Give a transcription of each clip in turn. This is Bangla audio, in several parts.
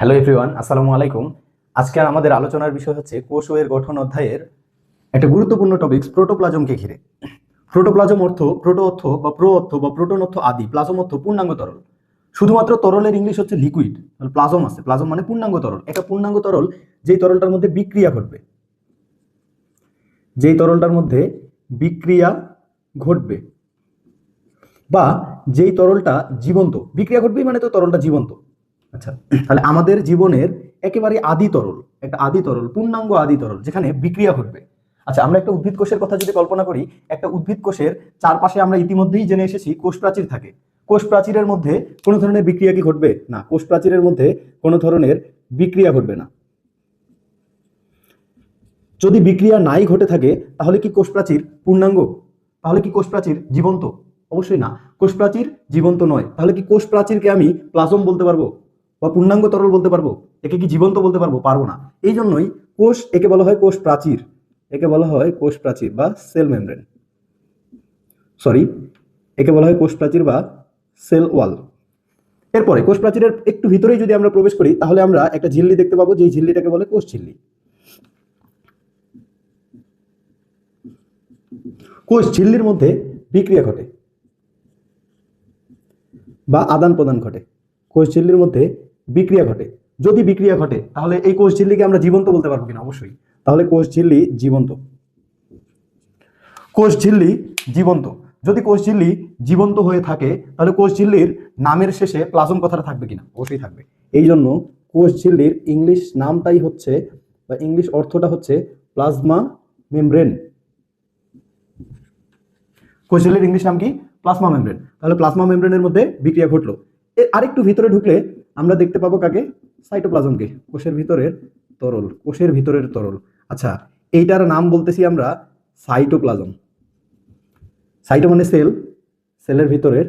হ্যালো এভরিওয়ান আসসালামু আলাইকুম আজকে আমাদের আলোচনার বিষয় হচ্ছে কোষ ও এর গঠন অধ্যায়ের একটা গুরুত্বপূর্ণ টপিকস প্রোটোপ্লাজমকে ঘিরে। প্রোটোপ্লাজম অর্থ প্রোটো অর্থ বা প্রো অর্থ বা প্রোটন অর্থ আদি প্লাজম অর্থ পূর্ণাঙ্গ তরল। শুধুমাত্র তরলের ইংলিশ হচ্ছে লিকুইড প্লাজম আছে। প্লাজম মানে পূর্ণাঙ্গ তরল। একটা পূর্ণাঙ্গ তরল যেই তরলটার মধ্যে বিক্রিয়া ঘটবে। যেই তরলটার মধ্যে বিক্রিয়া ঘটবে বা যেই তরলটা জীবন্ত। বিক্রিয়া ঘটবেই মানে তো তরলটা জীবন্ত। আচ্ছা তাহলে আমাদের জীবনের একেবারে আদি তরল, একটা আদি তরল, পূর্ণাঙ্গ আদি তরল, যেখানে বিক্রিয়া ঘটবে। আচ্ছা আমরা একটা উদ্ভিদ কোষের কথা যদি কল্পনা করি, একটা উদ্ভিদ কোষের চারপাশে আমরা ইতিমধ্যেই জেনে এসেছি কোষ প্রাচীর থাকে। কোষ প্রাচীরের মধ্যে কোনো ধরনের বিক্রিয়া কি ঘটবে? না, কোষ প্রাচীরের মধ্যে কোনো ধরনের বিক্রিয়া ঘটবে না। যদি বিক্রিয়া নাই ঘটে থাকে, তাহলে কি কোষ প্রাচীর পূর্ণাঙ্গ? তাহলে কি কোষ প্রাচীর জীবন্ত? অবশ্যই না। কোষ প্রাচীর জীবন্ত নয়। তাহলে কি কোষ প্রাচীরকে আমি প্লাজম বলতে পারব? বা পূর্ণাঙ্গ তরল বলতে পারব? একে কি জীবন্ত বলতে পারব? পারব না। এই জন্যই কোষ একে বলা হয় কোষ প্রাচীর। একে বলা হয় কোষ প্রাচীর বা সেল মেমব্রেন। সরি একে বলা হয় কোষ প্রাচীর বা সেল ওয়াল। এরপরে কোষ প্রাচীরের একটু ভিতরেই যদি আমরা প্রবেশ করি, তাহলে আমরা একটা ঝিল্লি দেখতে পাবো, যেই ঝিল্লিটাকে বলে কোষ ঝিল্লি। কোষ ঝিল্লির মধ্যে বিক্রিয়া ঘটে বা আদান প্রদান ঘটে। কোষ ঝিল্লির মধ্যে বিক্রিয়া ঘটে। যদি বিক্রিয়া ঘটে, তাহলে এই কোষ ঝিল্লিকে আমরা জীবন্ত বলতে পারব কিনা? অবশ্যই। তাহলে কোষ ঝিল্লি জীবন্ত। কোষ ঝিল্লি জীবন্ত। যদি কোষ ঝিল্লি জীবন্ত হয়ে থাকে, তাহলে কোষ ঝিল্লির নামের শেষে প্লাজম কথাটা থাকবে কিনা? অবশ্যই থাকবে। এই জন্য কোষ ঝিল্লির ইংলিশ নামটাই হচ্ছে, বা ইংলিশ অর্থটা হচ্ছে প্লাজমা মেমব্রেন। কোষ ঝিল্লির ইংলিশ নাম কি? Plasma membrane. তাহলে প্লাজমা মেমব্রেনের মধ্যে বিক্রিয়া ঘটলো। আরেকটু ভিতরে ঢুকলে আমরা দেখতে পাবো কাকে? সাইটোপ্লাজমকে, কোষের ভিতরের তরল, কোষের ভিতরের তরল। আচ্ছা এইটার নাম বলতেছি আমরা সাইটোপ্লাজম। সাইটো মানে সেল, সেলের ভিতরের।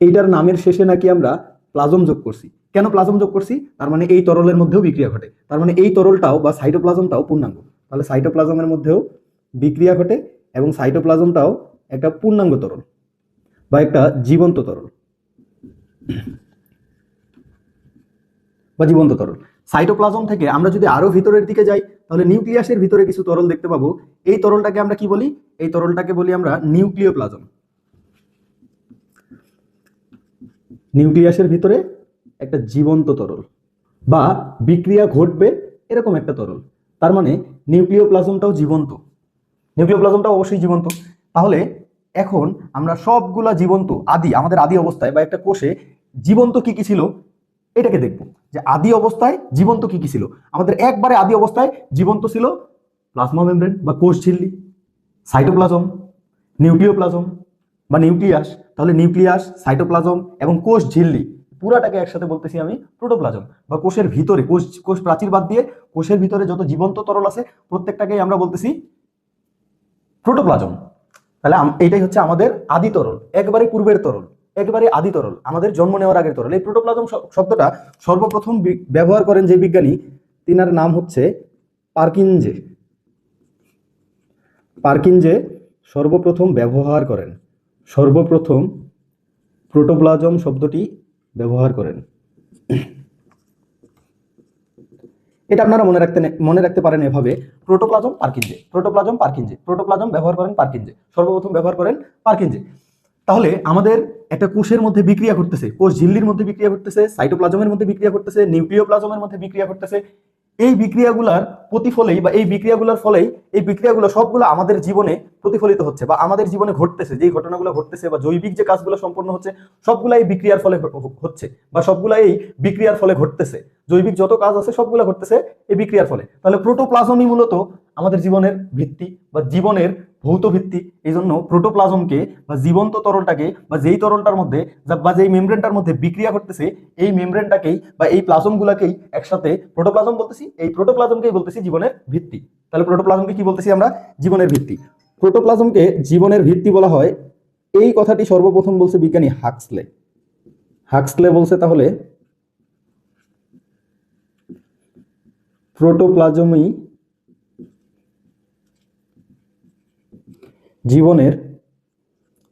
এইটার নামের শেষে নাকি আমরা প্লাজম যোগ করছি। কেন প্লাজম যোগ করছি? তার মানে এই তরলের মধ্যেও বিক্রিয়া ঘটে। তার মানে এই তরলটাও বা সাইটোপ্লাজমটাও পূর্ণাঙ্গ। তাহলে সাইটোপ্লাজমের মধ্যেও বিক্রিয়া ঘটে এবং সাইটোপ্লাজমটাও একটা পূর্ণাঙ্গ তরল বা একটা জীবন্ত তরল। বা জীবন্ত তরল। সাইটোপ্লাজম থেকে আমরা যদি আরও ভিতরের দিকে যাই, তাহলে নিউক্লিয়াসের ভিতরে কিছু তরল দেখতে পাবো। এই তরলটাকে আমরা কি বলি? এই তরলটাকে বলি আমরা নিউক্লিওপ্লাজম নিউক্লিয়াসের ভিতরে একটা জীবন্ত তরল বা বিক্রিয়া ঘটবে এরকম একটা তরল। তার মানে নিউক্লিওপ্লাজমটাও জীবন্ত। নিউক্লিওপ্লাজমটাও অবশ্যই জীবন্ত। তাহলে এখন আমরা সবগুলা জীবন্ত, আদি, আমাদের আদি অবস্থায় বা একটা কোষে জীবন্ত কি কি ছিল? এটাকে দেখব যে আদি অবস্থায় জীবন্ত কি কি ছিল? আমাদের একবারে আদি অবস্থায় জীবন্ত ছিল প্লাজমা মেমব্রেন বা কোষ ঝিল্লি সাইটোপ্লাজম নিউক্লিওপ্লাজম বা নিউক্লিয়াস তাহলে নিউক্লিয়াস সাইটোপ্লাজম এবং কোষ ঝিল্লি, পুরাটাকে একসাথে বলতেছি আমি প্রোটোপ্লাজম বা কোষের ভিতরে, কোষ কোষ প্রাচীর বাদ দিয়ে কোষের ভিতরে যত জীবন্ত তরল আছে প্রত্যেকটাকেই আমরা বলতেছি প্রোটোপ্লাজম তাহলে এইটাই হচ্ছে আমাদের আদি তরল, একবারে পূর্বের তরল। একবারে আদি তরল, আমাদের জন্ম নেওয়ার আগের তরল। এই প্রোটোপ্লাজম শব্দটা সর্বপ্রথম ব্যবহার করেন যে বিজ্ঞানী, তিনার নাম হচ্ছে পার্কিনজে। পার্কিনজে সর্বপ্রথম ব্যবহার করেন। সর্বপ্রথম প্রোটোপ্লাজম শব্দটি ব্যবহার করেন। এটা আপনারা মনে রাখতে মনে রাখতে পারেন এভাবে protoplasm Purkinje protoplasm Purkinje protoplasm ব্যবহার করেন পার্কিনজে, সর্বপ্রথম ব্যবহার করেন পার্কিনজে। তাহলে আমাদের একটা কোষের মধ্যে বিক্রিয়া ঘটতেছে, কোষ ঝিল্লির মধ্যে বিক্রিয়া ঘটতেছে সাইটোপ্লাজমের মধ্যে বিক্রিয়া ঘটতেছে নিউক্লিওপ্লাজমের মধ্যে বিক্রিয়া ঘটতেছে। এই বিক্রিয়াগুলার প্রতিফলেই বা এই বিক্রিয়াগুলোর ফলেই এই বিক্রিয়াগুলো সবগুলো আমাদের জীবনে প্রতিফলিত হচ্ছে বা আমাদের জীবনে ঘটতেছে, যেই ঘটনাগুলো ঘটতেছে বা জৈবিক যে কাজগুলো সম্পন্ন হচ্ছে সবগুলা এই বিক্রিয়ার ফলে হচ্ছে বা সবগুলা এই বিক্রিয়ার ফলে ঘটতেছে। জৈবিক যত কাজ আছে সবগুলো ঘটতেছে এই বিক্রিয়ার ফলে। তাহলে প্রোটোপ্লাজমই মূলত আমাদের জীবনের ভিত্তি বা জীবনের ভৌত ভিত্তি এই জন্য প্রোটোপ্লাজমকে বা জীবন্ত তরলটাকে বা যেই তরলটার মধ্যে বা যেই মেমব্রেনটার মধ্যে বিক্রিয়া ঘটতেছে, এই মেমব্রেনটাকেই বা এই প্লাজমগুলাকেই একসাথে, প্রোটোপ্লাজম বলতেছি, এই প্রোটোপ্লাজমকেই বলতেছি জীবনের ভিত্তি। তাহলে প্রোটোপ্লাজমকে কি বলতেছি আমরা? জীবনের ভিত্তি। প্রোটোপ্লাজমকে জীবনের ভিত্তি বলা হয়, এই কথাটি সর্বপ্রথম বলছে বিজ্ঞানী হাক্সলে। হাক্সলে বলছে তাহলে, প্রোটোপ্লাজমই জীবনের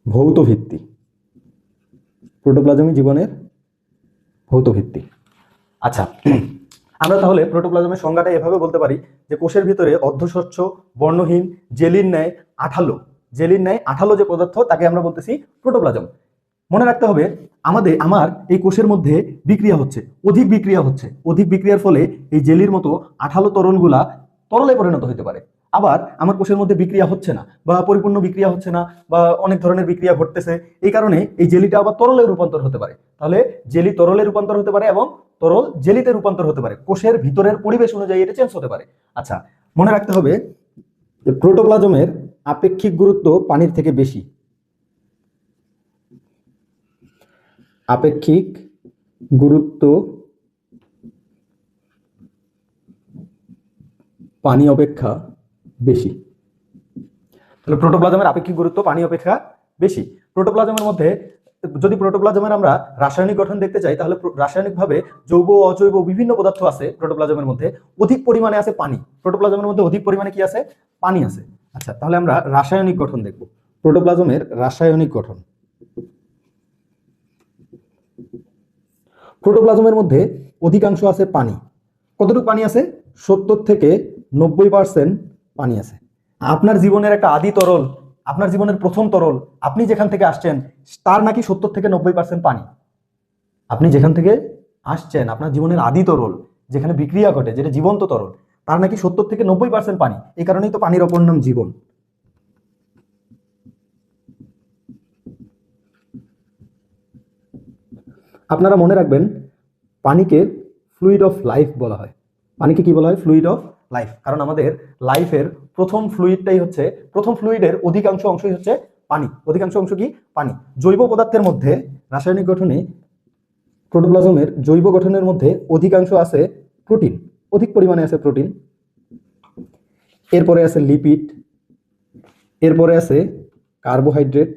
ভৌত ভিত্তি। প্রোটোপ্লাজমই জীবনের ভৌত ভিত্তি। আচ্ছা আমরা তাহলে প্রোটোপ্লাজমের সংজ্ঞাটা এভাবে বলতে পারি যে কোষের ভিতরে অর্ধস্বচ্ছ, বর্ণহীন, জেলির ন্যায় আঠালো। জেলির ন্যায় আঠালো যে পদার্থ, তাকে আমরা বলতেছি প্রোটোপ্লাজম মনে রাখতে হবে, আমাদের, আমার এই কোষের মধ্যে বিক্রিয়া হচ্ছে, অধিক বিক্রিয়া হচ্ছে। অধিক বিক্রিয়ার ফলে এই জেলির মতো আঠালো তরলগুলা তরলে পরিণত হতে পারে। আবার আমার কোষের মধ্যে বিক্রিয়া হচ্ছে না, বা পরিপূর্ণ বিক্রিয়া হচ্ছে না, বা অনেক ধরনের বিক্রিয়া ঘটতেছে, এই কারণে এই জেলিটা আবার তরলে রূপান্তর হতে পারে। তাহলে জেলি তরলে রূপান্তর হতে পারে এবং তরল জেলিতে রূপান্তর হতে পারে। কোষের ভিতরের পরিবেশ অনুযায়ী এটা চেঞ্জ হতে পারে। আচ্ছা মনে রাখতে হবে প্রোটোপ্লাজমের আপেক্ষিক গুরুত্ব পানির থেকে বেশি। আপেক্ষিক গুরুত্ব পানি অপেক্ষা বেশি। তাহলে প্রোটোপ্লাজমের আপেক্ষিক গুরুত্ব, পানি অপেক্ষা বেশি। প্রোটোপ্লাজমের মধ্যে, যদি প্রোটোপ্লাজমের আমরা রাসায়নিক গঠন দেখতে চাই, তাহলে রাসায়নিকভাবে জৈব অজৈব বিভিন্ন পদার্থ আছে প্রোটোপ্লাজমের মধ্যে। অধিক পরিমাণে আছে পানি। প্রোটোপ্লাজমের মধ্যে অধিক পরিমাণে কি আছে? পানি আছে। আচ্ছা তাহলে আমরা রাসায়নিক গঠন দেখব। প্রোটোপ্লাজমের রাসায়নিক গঠন। প্রোটোপ্লাজমের মধ্যে অধিকাংশ আছে পানি। কতটুকু পানি আছে? সত্তর থেকে নব্বই পার্সেন্ট পানি আছে আপনার জীবনের একটা আদি তরল, আপনার জীবনের প্রথম তরল, আপনি যেখান থেকে আসছেন, তার নাকি সত্তর থেকে নব্বই পার্সেন্ট পানি। আপনি যেখান থেকে আসছেন, আপনার জীবনের আদি তরল, যেখানে বিক্রিয়া ঘটে, যেটা জীবন্ত তরল, তার নাকি সত্তর থেকে নব্বই পার্সেন্ট পানি। এই কারণেই তো পানির অপর নাম জীবন। আপনারা মনে রাখবেন, পানিকে ফ্লুইড অফ লাইফ বলা হয়। পানিকে কি বলা হয়? ফ্লুইড অফ লাইফ কারণ আমাদের লাইফের প্রথম ফ্লুইডটাই হচ্ছে, প্রথম ফ্লুইডের অধিকাংশ অংশই হচ্ছে পানি। অধিকাংশ অংশ কি? পানি। জৈব পদার্থের মধ্যে রাসায়নিক গঠনে প্রোটোপ্লাজমের জৈব গঠনের মধ্যে অধিকাংশ আছে প্রোটিন অধিক পরিমাণে আছে প্রোটিন এরপরে আছে লিপিড এরপরে আছে কার্বোহাইড্রেট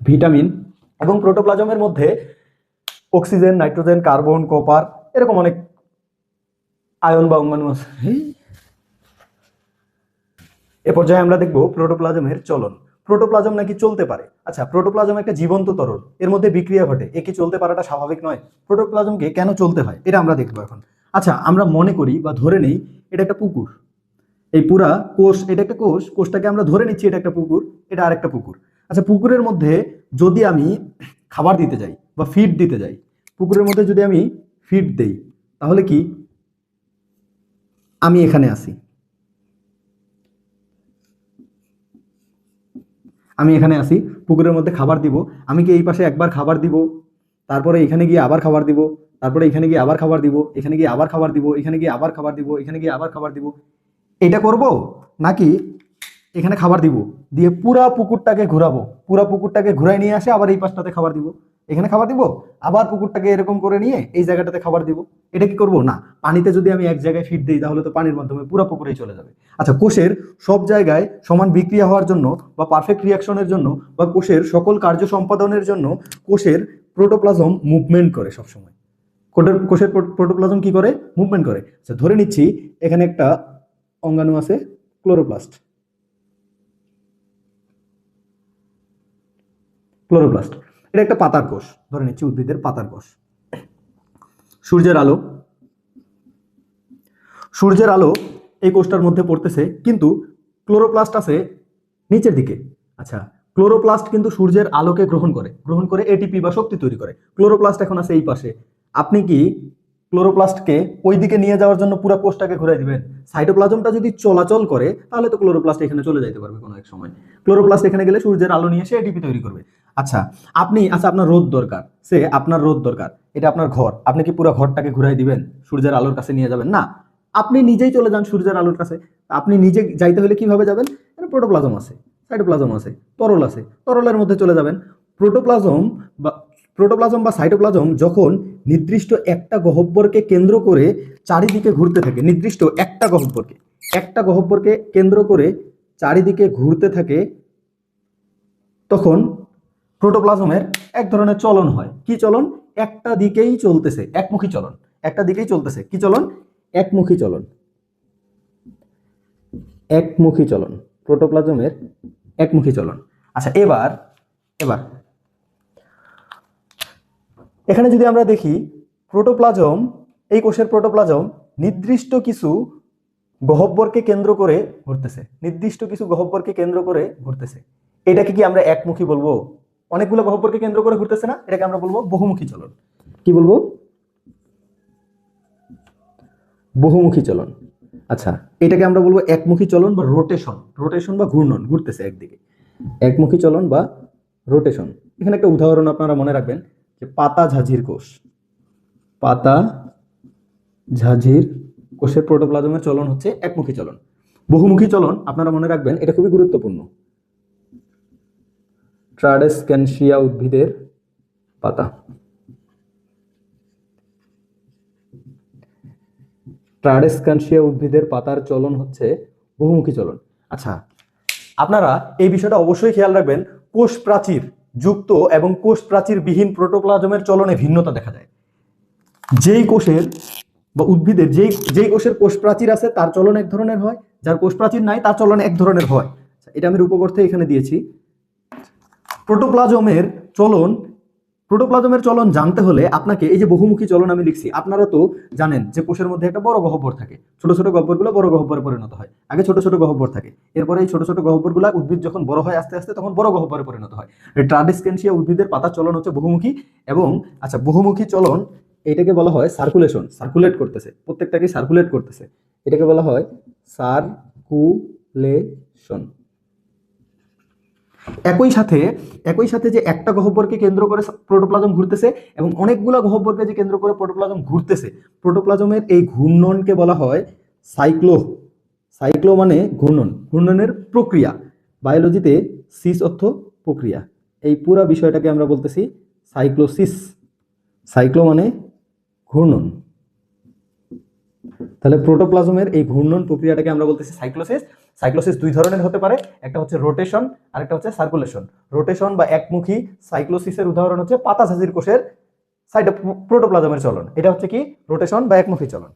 ভিটামিন এবং প্রোটোপ্লাজমের মধ্যে অক্সিজেন নাইট্রোজেন কার্বন কপার এরকম অনেক আয়ন বা অঙ্গাণু আছে। এ পর্যায়ে আমরা দেখব প্রোটোপ্লাজমের চলন। প্রোটোপ্লাজম নাকি চলতে পারে? আচ্ছা প্রোটোপ্লাজম একটা জীবন্ত তরল। এর মধ্যে বিক্রিয়া ঘটে। একে চলতে পারাটা স্বাভাবিক নয়? প্রোটোপ্লাজমকে কেন চলতে হয়? এটা আমরা দেখব এখন। আচ্ছা আমরা মনে করি বা ধরে নেই এটা একটা পুকুর। এই পুরা কোষ, এটা একটা কোষ, কোষটাকে আমরা ধরে নিচ্ছি এটা একটা পুকুর, এটা আরেকটা পুকুর। আচ্ছা পুকুরের মধ্যে যদি আমি খাবার দিতে যাই বা ফিড দিতে যাই, পুকুরের মধ্যে যদি আমি ফিড দেই, তাহলে কি? আমি এখানে আসি। আমি এখানে আসি, পুকুরের মধ্যে খাবার দিব। আমি কি এই পাশে একবার খাবার দিব? তারপরে এখানে গিয়ে আবার খাবার দিব। তারপরে এখানে গিয়ে আবার খাবার দিব। এখানে গিয়ে আবার খাবার দিব। এখানে গিয়ে আবার খাবার দিব। এখানে গিয়ে আবার খাবার দিব। এটা করব? নাকি এখানে খাবার দিব। দিয়ে পুরা পুকুরটাকে ঘোরাবো। পুরা পুকুরটাকে ঘুরাই নিয়ে আসে, আবার এই পাশটাতে খাবার দিব। এখানে খাবার দিব, আবার পুকুরটাকে এরকম করে নিয়ে এই জায়গাটাতে খাবার দিব। এটা কি করব? না, পানিতে যদি আমি এক জায়গায় ফিট দিই, তাহলে তো পানির মাধ্যমে পুরো পুকুরেই চলে যাবে। আচ্ছা কোষের সব জায়গায় সমান বিক্রিয়া হওয়ার জন্য বা পারফেক্ট রিয়াকশনের জন্য বা কোষের সকল কার্য সম্পাদনের জন্য কোষের প্রোটোপ্লাজম মুভমেন্ট করে সবসময়। কোষের কোষের প্রোটোপ্লাজম কি করে? মুভমেন্ট করে। আচ্ছা ধরে নিচ্ছি, এখানে একটা অঙ্গাণু আছে ক্লোরোপ্লাস্ট ক্লোরোপ্লাস্ট। এটা একটা পাতার কোষ, ধরে নিচ্ছি উদ্ভিদের পাতার কোষ। সূর্যের আলো। সূর্যের আলো এই কোষটার মধ্যে পড়তেছে, কিন্তু ক্লোরোপ্লাস্ট আছে নিচের দিকে। আচ্ছা ক্লোরোপ্লাস্ট কিন্তু সূর্যের আলোকে গ্রহণ করে গ্রহণ করে এটিপি বা শক্তি তৈরি করে। ক্লোরোপ্লাস্ট এখন আছে এই পাশে। আপনি কি ক্লোরোপ্লাস্টকে ওই দিকে নিয়ে যাওয়ার জন্য পুরো কোষটাকে ঘুরে দিবেন। সাইটোপ্লাজমটা যদি চলাচল করে, তাহলে তো ক্লোরোপ্লাস্ট এখানে চলে যাইতে পারবে কোনো এক সময়। ক্লোরোপ্লাস্ট এখানে গেলে সূর্যের আলো নিয়ে এসে এটিপি তৈরি করবে। আচ্ছা আপনি আচ্ছা আপনার রোদ দরকার। সে, আপনার রোদ দরকার। এটা আপনার ঘর। আপনি কি পুরো ঘরটাকে ঘুরাই দিবেন? সূর্যের আলোর কাছে নিয়ে যাবেন? না। আপনি নিজেই চলে যান সূর্যের আলোর কাছে। আপনি নিজে যাইতে হলে কীভাবে যাবেন? প্রোটোপ্লাজম আছে, সাইটোপ্লাজম আছে, তরল আছে। তরলের মধ্যে চলে যাবেন। প্রোটোপ্লাজম বা প্রোটোপ্লাজম বা সাইটোপ্লাজম যখন নির্দিষ্ট একটা গহ্বরকে কেন্দ্র করে চারিদিকে ঘুরতে থাকে, নির্দিষ্ট একটা গহ্বরকে একটা গহ্বরকে কেন্দ্র করে চারিদিকে ঘুরতে থাকে, তখন প্রোটোপ্লাজমের এক ধরনের চলন হয়। কি চলন? একটা দিকেই চলতেছে, একমুখী চলন। একটা দিকেই চলতেছে, কি চলন? একমুখী চলন। একমুখী চলন, প্রোটোপ্লাজমের একমুখী চলন। আচ্ছা এবার এবার এখানে যদি আমরা দেখি প্রোটোপ্লাজম এই কোষের প্রোটোপ্লাজম নির্দিষ্ট কিছু গহব্বরকে কেন্দ্র করে ঘুরতেছে। নির্দিষ্ট কিছু গহব্বরকে কেন্দ্র করে ঘুরতেছে। এটাকে কি আমরা একমুখী বলব? অনেকগুলো গহব্বরকে কেন্দ্র করে ঘুরতেছে না? এটাকে আমরা বলব বহুমুখী চলন। কি বলব? বহুমুখী চলন। আচ্ছা এটাকে আমরা বলব একমুখী চলন বা রোটেশন রোটেশন বা ঘূর্ণন, ঘুরতেছে একদিকে। একমুখী চলন বা রোটেশন এখানে একটা উদাহরণ আপনারা মনে রাখবেন। যে পাতা ঝাঁঝির কোষ। পাতা ঝাঁঝির কোষের প্রোটোপ্লাজমের চলন হচ্ছে একমুখী চলন। বহুমুখী চলন, আপনারা মনে রাখবেন, এটা খুবই গুরুত্বপূর্ণ। ট্রাডেসক্যানশিয়া উদ্ভিদের পাতা। ট্রাডেসক্যানশিয়া উদ্ভিদের পাতার চলন হচ্ছে বহুমুখী চলন। আচ্ছা আপনারা এই বিষয়টা অবশ্যই খেয়াল রাখবেন কোষ প্রাচীর যুক্ত এবং কোষ প্রাচীর বিহীন প্রোটোপ্লাজমের চলনে ভিন্নতা দেখা যায়। যেই কোষের বা উদ্ভিদের যেই যেই কোষের কোষ প্রাচীর আছে, তার চলন এক ধরনের হয়, যার কোষ প্রাচীর নাই, তার চলন এক ধরনের হয়। এটা আমি রূপকর্থে এখানে দিয়েছি। প্রোটোপ্লাজমের চলন প্রোটোপ্লাজমের চলন জানতে হলে আপনাকে এই যে বহুমুখী চলন আমি লিখছি, আপনারা তো জানেন যে কোষের মধ্যে একটা বড় গহ্বর থাকে। ছোট ছোট গহ্বরগুলো বড় গহ্বরে পরিণত হয়। আগে ছোট ছোট গহ্বর থাকে। এরপরে এই ছোট ছোট গহ্বরগুলো উদ্ভিদ যখন বড় হয় আস্তে আস্তে তখন বড় গহ্বরে পরিণত হয়। ট্রাডিসকেন্সিয়া উদ্ভিদের পাতার চলন হচ্ছে বহুমুখী এবং আচ্ছা বহুমুখী চলন এটাকে বলা হয় সার্কুলেশন, সার্কুলেট করতেছে। প্রত্যেকটাকে সার্কুলেট করতেছে। এটাকে বলা হয় সার্কুলেশন। একই সাথে একই সাথে যে একটা গহ্বরকে কেন্দ্র করে প্রোটোপ্লাজম ঘুরতেছে এবং অনেকগুলো গহ্বরকে যে কেন্দ্র করে প্রোটোপ্লাজম ঘুরতেছে, প্রোটোপ্লাজমের এই ঘূর্ণনকে বলা হয় সাইক্লো সাইক্লো মানে ঘূর্ণন, ঘূর্ণনের প্রক্রিয়া, বায়োলজিতে সিস অর্থ প্রক্রিয়া। এই পুরো বিষয়টাকে আমরা বলতেছি সাইক্লোসিস, সাইক্লো মানে ঘূর্ণন। তাহলে প্রোটোপ্লাজমের এই ঘূর্ণন প্রক্রিয়াটাকে আমরা বলতেছি সাইক্লোসিস সাইক্লোসিস দুই ধরনের হতে পারে, একটা হচ্ছে রোটেশন আর একটা হচ্ছে সার্কুলেশন। রোটেশন বা একমুখী সাইক্লোসিসের উদাহরণ হচ্ছে পাতা ঝাঁজির কোষের সাইড প্রোটোপ্লাজমের চলন। এটা হচ্ছে কি? রোটেশন বা একমুখী চলন।